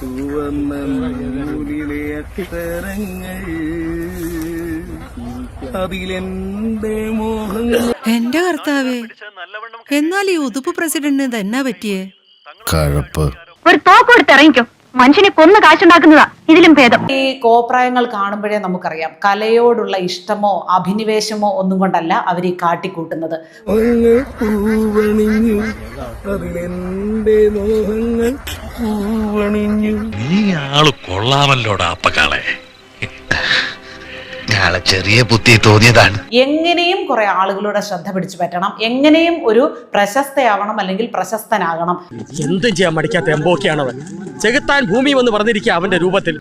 ചുവന്ന നൂലിലെ അക്ഷരങ്ങൾ. അതിലെന്റെ മോഹങ്ങൾ? എന്റെ കർത്താവേ എന്നാൽ ഈ ഉതുപ്പ് പ്രസിഡന്റിന് തന്നെ പറ്റിയേ? കഴപ്പ്. ഒരു തോക്ക് കൊടുത്ത് ഇറങ്ങിക്കോ. മനുഷ്യനെ കൊന്ന് കാശുണ്ടാക്കുന്നതാ. ഇതിലും ഭേദം. ഈ കോപ്രായങ്ങൾ കാണുമ്പോഴേ നമുക്കറിയാം. കലയോടുള്ള ഇഷ്ടമോ അഭിനിവേശമോ ഒന്നും കൊണ്ടല്ല അവർ ഈ കാട്ടിക്കൂട്ടുന്നത്. അതിലെന്റെ മോഹങ്ങൾ? പൂവണിഞ്ഞു നീ ആൾ കൊള്ളാമല്ലോടാ അപ്പക്കാളെ. ചെറിയ ബുദ്ധി തോന്നിയതാണ്. എങ്ങനെയും കുറെ ആളുകളുടെ ശ്രദ്ധ പിടിച്ചു പറ്റണം. എങ്ങനെയും ഒരു പ്രശസ്തയാവണം അല്ലെങ്കിൽ പ്രശസ്തനാകണം. എന്തും ചെയ്യാൻ മടിക്കാത്ത എംബോക്കെയാണവൻ. ചെകുത്താൻ ഭൂമി വന്ന് പറഞ്ഞിരിക്കുക അവന്റെ രൂപത്തിൽ.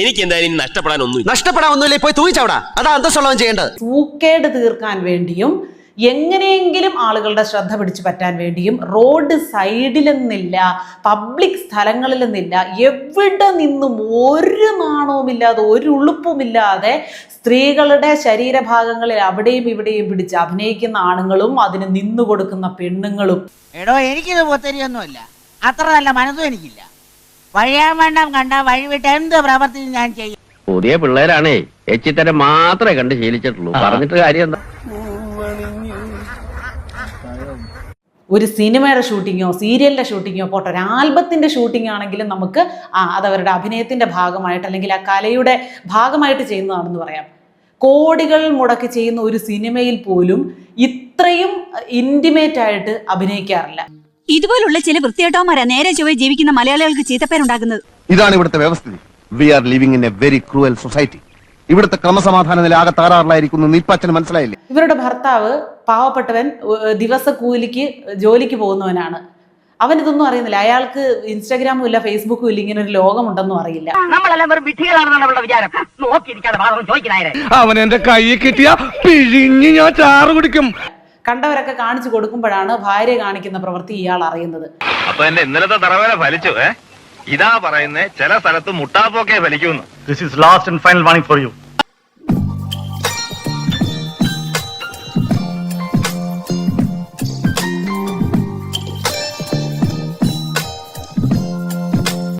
എനിക്ക് എന്തായാലും നഷ്ടപ്പെടാൻ ഒന്നും നഷ്ടപ്പെടാൻ ഒന്നുമില്ല പോയി തൂങ്ങിച്ചവിടാ. അതാ അന്തസ്സുള്ളവൻ ചെയ്യേണ്ടത്. സൂക്കേട് തീർക്കാൻ വേണ്ടിയും എങ്ങനെയെങ്കിലും ആളുകളുടെ ശ്രദ്ധ പിടിച്ചു പറ്റാൻ വേണ്ടിയും റോഡ് സൈഡിൽ നിന്നില്ല പബ്ലിക് സ്ഥലങ്ങളിൽ നിന്നില്ല എവിടെ നിന്നും ഒരു നാണവുമില്ലാതെ ഒരു ഉളുപ്പുമില്ലാതെ സ്ത്രീകളുടെ ശരീരഭാഗങ്ങളിൽ അവിടെയും ഇവിടെയും പിടിച്ച് അഭിനയിക്കുന്ന ആണുങ്ങളും അതിന് നിന്നു കൊടുക്കുന്ന പെണ്ണുങ്ങളും. എടോ എനിക്കിത് പൊത്തരിയൊന്നുമില്ല. അത്ര നല്ല മനസ്സും എനിക്കില്ല. വഴിയാൻ വേണ്ട കണ്ട വഴി വിട്ട് എന്ത് പ്രവർത്തി ഞാൻ ചെയ്യും? പുതിയ പിള്ളേരാണേ എച്ചിത്തരം മാത്രമേ കണ്ട് ശീലിച്ചിട്ടുള്ളൂ. പറഞ്ഞിട്ട് കാര്യം എന്താ ഒരു സിനിമയുടെ ഷൂട്ടിങ്ങോ സീരിയലിന്റെ ഷൂട്ടിങ്ങോ പോട്ടെ ഒരു ആൽബത്തിന്റെ ഷൂട്ടിംഗ് ആണെങ്കിലും നമുക്ക് ആ അതവരുടെ അഭിനയത്തിന്റെ അഭിനയത്തിന്റെ ഭാഗമായിട്ട് അല്ലെങ്കിൽ ആ കലയുടെ ഭാഗമായിട്ട് ചെയ്യുന്നതാണെന്ന് പറയാം. കോടികൾ മുടക്കി ചെയ്യുന്ന ഒരു സിനിമയിൽ പോലും ഇത്രയും ഇന്റിമേറ്റ് ആയിട്ട് അഭിനയിക്കാറില്ല. ഇതുപോലുള്ള ചില വൃത്തിയേട്ടവന്മാരാ നേരെ ചൊവ്വേ ജീവിക്കുന്ന മലയാളികൾക്ക് ചീത്തപ്പേരുണ്ടാക്കുന്നത്. ഇതാണ് ഇവിടുത്തെ വ്യവസ്ഥിതി. We are living in a very cruel society ഇവിടുത്തെ ക്രമസമാധാന നില ആകെ തകരാറിലായിരിക്കുന്നു നിപ്പച്ചന് മനസ്സിലായില്ലേ? ഇവരുടെ ഭർത്താവ് പാവപ്പെട്ടവൻ ദിവസ കൂലിക്ക് ജോലിക്ക് പോകുന്നവനാണ്. അവൻ ഇതൊന്നും അറിയുന്നില്ല. അയാൾക്ക് ഇൻസ്റ്റാഗ്രാമും ഇല്ല ഫേസ്ബുക്കും ഇല്ല ഇങ്ങനെ ഒരു ലോകമുണ്ടെന്നും അറിയില്ല. അവൻ എന്റെ കൈ കിട്ടിയ പിഴിഞ്ഞ് ഞാൻ ചാറ് കുടിക്കും. കണ്ടവരൊക്കെ കാണിച്ചു കൊടുക്കുമ്പോഴാണ് ഭാര്യ കാണിക്കുന്ന പ്രവൃത്തി ഇയാൾ അറിയുന്നത്. അപ്പൊ എന്റെ ഇന്നലത്തെ തറവേല ഫലിച്ചു ഇതാ പറയുന്നേ ചില സ്ഥലത്ത് മുട്ടാപ്പോക്കെ ഫലിക്കുന്നു this is last and final warning for you